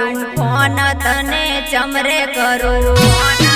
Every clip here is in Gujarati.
મારું ફોન તને ચમરે કરો?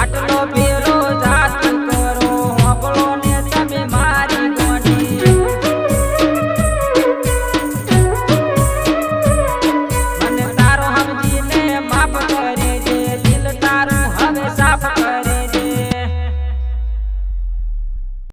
આટલો બેરો